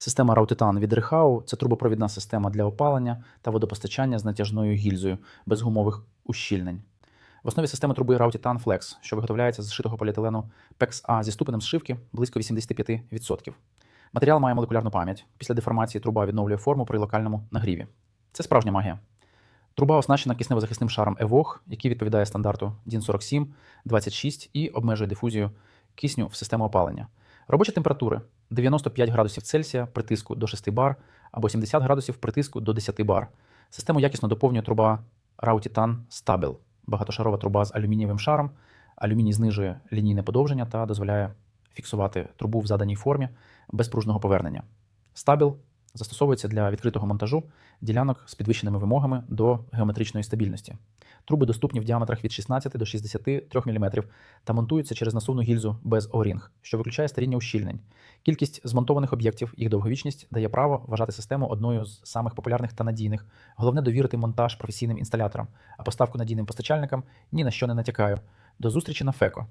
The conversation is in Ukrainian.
Система Rautitan від Rehau – це трубопровідна система для опалення та водопостачання з натяжною гільзою без гумових ущільнень. В основі системи труби Rautitan Flex, що виготовляється з зшитого поліетилену PEX-A зі ступенем зшивки близько 85%. Матеріал має молекулярну пам'ять. Після деформації труба відновлює форму при локальному нагріві. Це справжня магія. Труба оснащена кисневозахисним шаром EVOG, який відповідає стандарту DIN 47 26 і обмежує дифузію кисню в систему опалення. Робочі температури 95 градусів Цельсія при тиску до 6 бар або 70 градусів при тиску до 10 бар. Систему якісно доповнює труба Rautitan Stabil, багатошарова труба з алюмінієвим шаром. Алюміній знижує лінійне подовження та дозволяє фіксувати трубу в заданій формі без пружного повернення. Stabil застосовується для відкритого монтажу ділянок з підвищеними вимогами до геометричної стабільності. Труби доступні в діаметрах від 16 до 63 мм та монтуються через насувну гільзу без O-ring, що виключає старіння ущільнень. Кількість змонтованих об'єктів, їх довговічність дає право вважати систему одною з самих популярних та надійних. Головне довірити монтаж професійним інсталяторам, а поставку надійним постачальникам ні на що не натякаю. До зустрічі на ФЕКО.